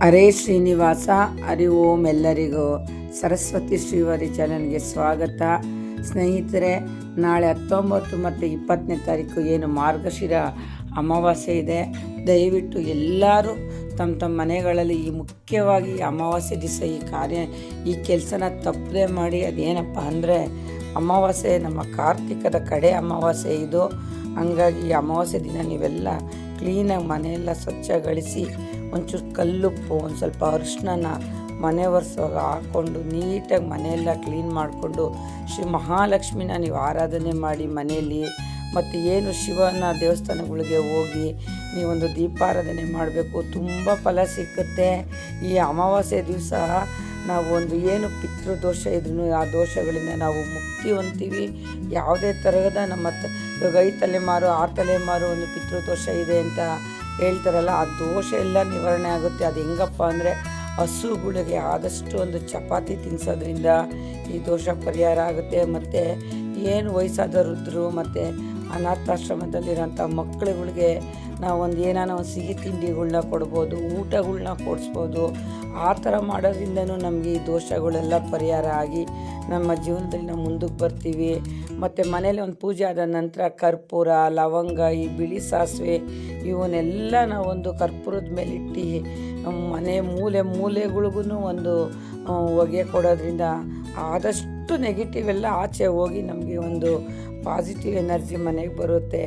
ಹರೇ ಶ್ರೀನಿವಾಸ ಹರಿ ಓಂ ಎಲ್ಲರಿಗೂ ಸರಸ್ವತಿ ಶ್ರೀವಾರಿ ಚಾನಲ್ಗೆ ಸ್ವಾಗತ. ಸ್ನೇಹಿತರೆ, ನಾಳೆ ಹತ್ತೊಂಬತ್ತು ಮತ್ತು ಇಪ್ಪತ್ತನೇ ತಾರೀಕು ಏನು ಮಾರ್ಗಶಿರ ಅಮಾವಾಸ್ಯೆ ಇದೆ. ದಯವಿಟ್ಟು ಎಲ್ಲರೂ ತಮ್ಮ ತಮ್ಮ ಮನೆಗಳಲ್ಲಿ ಈ ಮುಖ್ಯವಾಗಿ ಅಮಾವಾಸ್ಯೆ ದಿವಸ ಈ ಕಾರ್ಯ, ಈ ಕೆಲಸನ ತಪ್ಪದೆ ಮಾಡಿ ಅದೇನಪ್ಪ ಅಂದರೆ ಅಮಾವಾಸ್ಯೆ ನಮ್ಮ ಕಾರ್ತಿಕದ ಕಡೆ ಅಮಾವಾಸ್ಯೆ ಇದು. ಹಂಗಾಗಿ ಈ ಅಮಾವಾಸ್ಯೆ ದಿನ ನೀವೆಲ್ಲ ಕ್ಲೀನಾಗಿ ಮನೆಯೆಲ್ಲ ಸ್ವಚ್ಛಗೊಳಿಸಿ ಒಂಚೂರು ಕಲ್ಲುಪ್ಪು, ಒಂದು ಸ್ವಲ್ಪ ಅರಿಶಿನ ಮನೆ ಒರೆಸುವಾಗ ಹಾಕ್ಕೊಂಡು ನೀಟಾಗಿ ಮನೆಯೆಲ್ಲ ಕ್ಲೀನ್ ಮಾಡಿಕೊಂಡು ಶ್ರೀ ಮಹಾಲಕ್ಷ್ಮಿನ ನೀವು ಆರಾಧನೆ ಮಾಡಿ ಮನೆಯಲ್ಲಿ. ಮತ್ತು ಏನು ಶಿವನ ದೇವಸ್ಥಾನಗಳಿಗೆ ಹೋಗಿ ನೀವೊಂದು ದೀಪಾರಾಧನೆ ಮಾಡಬೇಕು. ತುಂಬ ಫಲ ಸಿಕ್ಕುತ್ತೆ. ಈ ಅಮಾವಾಸ್ಯೆ ದಿವಸ ನಾವು ಒಂದು ಏನು ಪಿತೃದೋಷ ಇದ್ರೂ ಆ ದೋಷಗಳಿಂದ ನಾವು ಮುಕ್ತಿ ಹೊಂತೀವಿ ಯಾವುದೇ ತರಹದ ನಮ್ಮ ಇವಾಗ ಐದು ತಲೆಮಾರು ಆರು ತಲೆಮಾರು ಒಂದು ಪಿತೃದೋಷ ಇದೆ ಅಂತ ಹೇಳ್ತಾರಲ್ಲ, ಆ ದೋಷ ಎಲ್ಲ ನಿವಾರಣೆ ಆಗುತ್ತೆ. ಅದು ಹೆಂಗಪ್ಪ ಅಂದರೆ ಹಸುಗಳಿಗೆ ಆದಷ್ಟು ಒಂದು ಚಪಾತಿ ತಿನ್ನಿಸೋದ್ರಿಂದ ಈ ದೋಷ ಪರಿಹಾರ ಆಗುತ್ತೆ. ಮತ್ತು ಏನು ವಯಸ್ಸಾದವರು ಇದ್ದರು ಮತ್ತು ಅನಾಥಾಶ್ರಮದಲ್ಲಿರೋಂಥ ಮಕ್ಕಳುಗಳಿಗೆ ನಾವು ಒಂದು ಏನಾನ ಒಂದು ಸಿಹಿ ತಿಂಡಿಗಳನ್ನ ಕೊಡ್ಬೋದು ಊಟಗಳನ್ನ ಕೊಡಿಸ್ಬೋದು, ಆ ಥರ ಮಾಡೋದ್ರಿಂದನೂ ನಮಗೆ ಈ ದೋಷಗಳೆಲ್ಲ ಪರಿಹಾರ ಆಗಿ ನಮ್ಮ ಜೀವನದಲ್ಲಿ ನಾವು ಮುಂದಕ್ಕೆ ಬರ್ತೀವಿ. ಮತ್ತು ಮನೇಲಿ ಒಂದು ಪೂಜೆ ಆದ ನಂತರ ಕರ್ಪೂರ, ಲವಂಗ, ಈ ಬಿಳಿ ಸಾಸಿವೆ ಇವನ್ನೆಲ್ಲ ನಾವೊಂದು ಕರ್ಪೂರದ ಮೇಲೆ ಇಟ್ಟು ಮನೆ ಮೂಲೆ ಮೂಲೆಗಳಿಗೂ ಒಂದು ಹೊಗೆ ಕೊಡೋದ್ರಿಂದ ಆದಷ್ಟು ನೆಗೆಟಿವ್ ಎಲ್ಲ ಆಚೆ ಹೋಗಿ ನಮಗೆ ಒಂದು ಪಾಸಿಟಿವ್ ಎನರ್ಜಿ ಮನೆಗೆ ಬರುತ್ತೆ.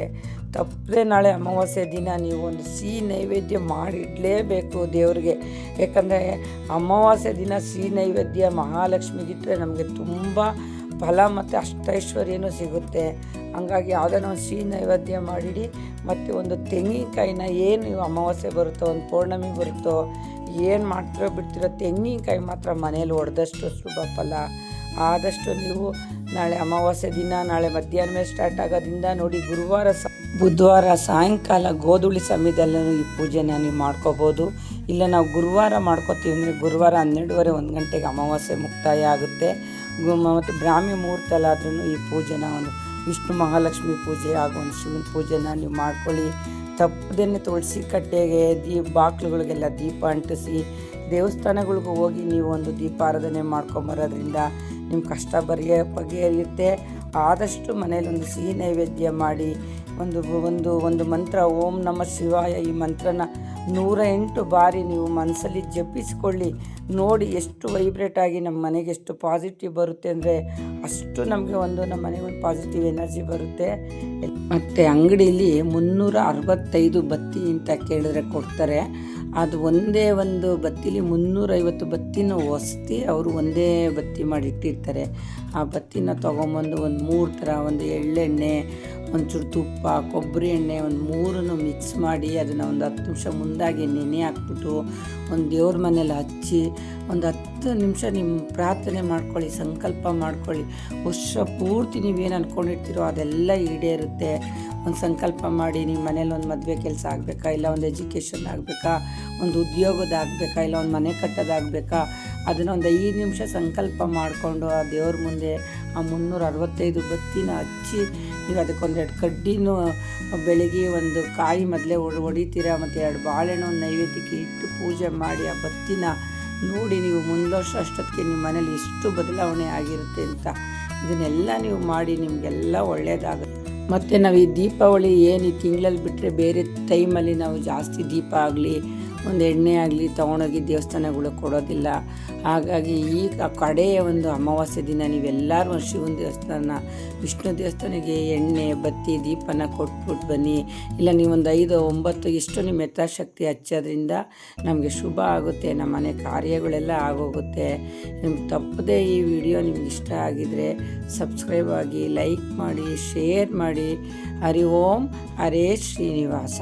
ತಪ್ಪದೆ ನಾಳೆ ಅಮಾವಾಸ್ಯೆ ದಿನ ನೀವು ಒಂದು ಸಿಹಿ ನೈವೇದ್ಯ ಮಾಡಿಡಲೇಬೇಕು ದೇವ್ರಿಗೆ. ಯಾಕಂದರೆ ಅಮಾವಾಸ್ಯೆ ದಿನ ಸಿಹಿ ನೈವೇದ್ಯ ಮಹಾಲಕ್ಷ್ಮಿಗಿಟ್ಟರೆ ನಮಗೆ ತುಂಬ ಫಲ ಮತ್ತು ಅಷ್ಟೈಶ್ವರ್ಯನೂ ಸಿಗುತ್ತೆ. ಹಂಗಾಗಿ ಯಾವುದೇ ಒಂದು ಸಿಹಿ ನೈವೇದ್ಯ ಮಾಡಿಡಿ. ಮತ್ತು ಒಂದು ತೆಂಗಿನಕಾಯಿನ ಏನು ನೀವು ಅಮಾವಾಸ್ಯೆ ಬರುತ್ತೋ, ಒಂದು ಪೌರ್ಣಮಿ ಬರುತ್ತೋ, ಏನು ಮಾಡ್ತಿರೋ ಬಿಡ್ತಿರೋ ತೆಂಗಿನಕಾಯಿ ಮಾತ್ರ ಮನೇಲಿ ಹೊಡೆದಷ್ಟು ಶುಭ ಫಲ. ಆದಷ್ಟು ನೀವು ನಾಳೆ ಅಮಾವಾಸ್ಯೆ ದಿನ, ನಾಳೆ ಮಧ್ಯಾಹ್ನ ಸ್ಟಾರ್ಟ್ ಆಗೋದ್ರಿಂದ ನೋಡಿ ಗುರುವಾರ ಸ, ಬುಧವಾರ ಸಾಯಂಕಾಲ ಗೋಧುಳಿ ಸಮಯದಲ್ಲೂ ಈ ಪೂಜೆನ ನೀವು ಮಾಡ್ಕೋಬೋದು. ಇಲ್ಲ ನಾವು ಗುರುವಾರ ಮಾಡ್ಕೋತೀವಿ ಅಂದರೆ ಗುರುವಾರ ಹನ್ನೆರಡುವರೆ ಒಂದು ಗಂಟೆಗೆ ಅಮಾವಾಸ್ಯೆ ಮುಕ್ತಾಯ ಆಗುತ್ತೆ. ಮತ್ತು ಬ್ರಾಹ್ಮಿ ಮುಹೂರ್ತಲ್ಲಾದ್ರೂ ಈ ಪೂಜೆನ ಒಂದು ವಿಷ್ಣು ಮಹಾಲಕ್ಷ್ಮಿ ಪೂಜೆ ಹಾಗೂ ಒಂದು ಶಿವನ ಪೂಜೆನ ನೀವು ಮಾಡ್ಕೊಳ್ಳಿ. ತಪ್ಪದೇನೆ ತುಳಸಿ ಕಟ್ಟೆಗೆ ದೀಪ ಬಾಕ್ಲುಗಳಿಗೆಲ್ಲ ದೀಪ ಅಂಟಿಸಿ, ದೇವಸ್ಥಾನಗಳಿಗೂ ಹೋಗಿ ನೀವು ಒಂದು ದೀಪಾರಾಧನೆ ಮಾಡ್ಕೊಂಬರೋದ್ರಿಂದ ನಿಮ್ಮ ಕಷ್ಟ ಬರೆಯ ಬಗೆಹರಿಯುತ್ತೆ ಆದಷ್ಟು ಮನೇಲಿ ಒಂದು ಸಿಹಿ ನೈವೇದ್ಯ ಮಾಡಿ ಒಂದು ಒಂದು ಒಂದು ಮಂತ್ರ, ಓಂ ನಮ ಶಿವಾಯ. ಈ ಮಂತ್ರನ ನೂರ ಎಂಟು ಬಾರಿ ನೀವು ಮನಸ್ಸಲ್ಲಿ ಜಪಿಸಿಕೊಳ್ಳಿ. ನೋಡಿ ಎಷ್ಟು ವೈಬ್ರೇಟ್ ಆಗಿ ನಮ್ಮ ಮನೆಗೆ ಎಷ್ಟು ಪಾಸಿಟಿವ್ ಬರುತ್ತೆ ಅಂದರೆ ಅಷ್ಟು ನಮಗೆ ಒಂದು, ನಮ್ಮ ಮನೆಗೆ ಒಂದು ಪಾಸಿಟಿವ್ ಎನರ್ಜಿ ಬರುತ್ತೆ. ಮತ್ತು ಅಂಗಡಿಯಲ್ಲಿ ಮುನ್ನೂರ ಅರವತ್ತೈದು ಬತ್ತಿ ಅಂತ ಕೇಳಿದ್ರೆ ಕೊಡ್ತಾರೆ. ಅದು ಒಂದೇ ಒಂದು ಬತ್ತಿಲಿ ಮುನ್ನೂರೈವತ್ತು ಬತ್ತಿನ ಒಸ್ತಿ ಅವರು ಒಂದೇ ಬತ್ತಿ ಮಾಡಿ ಇಟ್ಟಿರ್ತಾರೆ ಆ ಬತ್ತಿನ ತೊಗೊಂಬಂದು ಒಂದು ಮೂರು ಥರ, ಒಂದು ಎಳ್ಳೆಣ್ಣೆ ಒಂಚೂರು ತುಪ್ಪ, ಕೊಬ್ಬರಿ ಎಣ್ಣೆ ಒಂದು ಮೂರನ್ನು ಮಿಕ್ಸ್ ಮಾಡಿ ಅದನ್ನು ಒಂದು ಹತ್ತು ನಿಮಿಷ ಮುಂದಾಗಿ ನೆನೆ ಹಾಕ್ಬಿಟ್ಟು ಒಂದು ದೇವ್ರ ಮನೇಲಿ ಹಚ್ಚಿ ಒಂದು ಹತ್ತು ನಿಮಿಷ ನಿಮ್ಮ ಪ್ರಾರ್ಥನೆ ಮಾಡ್ಕೊಳ್ಳಿ, ಸಂಕಲ್ಪ ಮಾಡ್ಕೊಳ್ಳಿ. ವರ್ಷ ಪೂರ್ತಿ ನೀವೇನು ಅಂದ್ಕೊಂಡಿರ್ತೀರೋ ಅದೆಲ್ಲ ಈಡೇರುತ್ತೆ. ಒಂದು ಸಂಕಲ್ಪ ಮಾಡಿ ನಿಮ್ಮ ಮನೇಲಿ ಒಂದು ಮದುವೆ ಕೆಲಸ ಆಗಬೇಕಾ? ಇಲ್ಲ ಒಂದು ಎಜುಕೇಷನ್ ಆಗಬೇಕಾ? ಒಂದು ಉದ್ಯೋಗದ ಆಗಬೇಕಾ? ಇಲ್ಲ ಒಂದು ಮನೆ ಕಟ್ಟೋದಾಗಬೇಕಾ ಅದನ್ನು ಒಂದು ಐದು ನಿಮಿಷ ಸಂಕಲ್ಪ ಮಾಡಿಕೊಂಡು ಆ ದೇವ್ರ ಮುಂದೆ ಆ ಮುನ್ನೂರ ಅರವತ್ತೈದು ಬತ್ತಿನ ಹಚ್ಚಿ ನೀವು ಅದಕ್ಕೊಂದೆರಡು ಕಡ್ಡಿನೂ ಬೆಳಗ್ಗೆ ಒಂದು ಕಾಯಿ ಮೊದಲೇ ಹೊಡಿತೀರ ಮತ್ತು ಎರಡು ಬಾಳೆಹಣ್ಣು ಒಂದು ನೈವೇದ್ಯಕ್ಕೆ ಇಟ್ಟು ಪೂಜೆ ಮಾಡಿ ಆ ಬತ್ತಿನ ನೋಡಿ ನೀವು ಮುಂದೆ ವರ್ಷ ಅಷ್ಟೊತ್ತಿಗೆ ನಿಮ್ಮ ಮನೇಲಿ ಎಷ್ಟು ಬದಲಾವಣೆ ಆಗಿರುತ್ತೆ ಅಂತ ಇದನ್ನೆಲ್ಲ ನೀವು ಮಾಡಿ ನಿಮಗೆಲ್ಲ ಒಳ್ಳೆಯದಾಗುತ್ತೆ ಮತ್ತು ನಾವು ಈ ದೀಪಾವಳಿ ಏನು ಈ ತಿಂಗಳಲ್ಲಿ ಬಿಟ್ಟರೆ ಬೇರೆ ಟೈಮಲ್ಲಿ ನಾವು ಜಾಸ್ತಿ ದೀಪ ಆಗಲಿ ಒಂದು ಎಣ್ಣೆ ಆಗಲಿ ತೊಗೊಂಡೋಗಿ ದೇವಸ್ಥಾನಗಳು ಕೊಡೋದಿಲ್ಲ. ಹಾಗಾಗಿ ಈ ಕಡೆಯ ಒಂದು ಅಮಾವಾಸ್ಯೆ ದಿನ ನೀವೆಲ್ಲರೂ ಶಿವನ ದೇವಸ್ಥಾನ, ವಿಷ್ಣು ದೇವಸ್ಥಾನಕ್ಕೆ ಎಣ್ಣೆ, ಬತ್ತಿ, ದೀಪನ ಕೊಟ್ಬಿಟ್ಟು ಬನ್ನಿ. ಇಲ್ಲ ನೀವೊಂದು ಐದು, ಒಂಬತ್ತು ಇಷ್ಟು ನಿಮ್ಮ ಯಥಾಶಕ್ತಿ ಹಚ್ಚೋದ್ರಿಂದ ನಮಗೆ ಶುಭ ಆಗುತ್ತೆ, ನಮ್ಮ ಮನೆ ಕಾರ್ಯಗಳೆಲ್ಲ ಆಗೋಗುತ್ತೆ. ನಿಮ್ಗೆ ತಪ್ಪದೇ ಈ ವಿಡಿಯೋ ನಿಮ್ಗೆ ಇಷ್ಟ ಆಗಿದರೆ ಸಬ್ಸ್ಕ್ರೈಬ್ ಆಗಿ ಲೈಕ್ ಮಾಡಿ, ಶೇರ್ ಮಾಡಿ. ಹರಿ ಓಂ, ಹರೇ ಶ್ರೀನಿವಾಸ.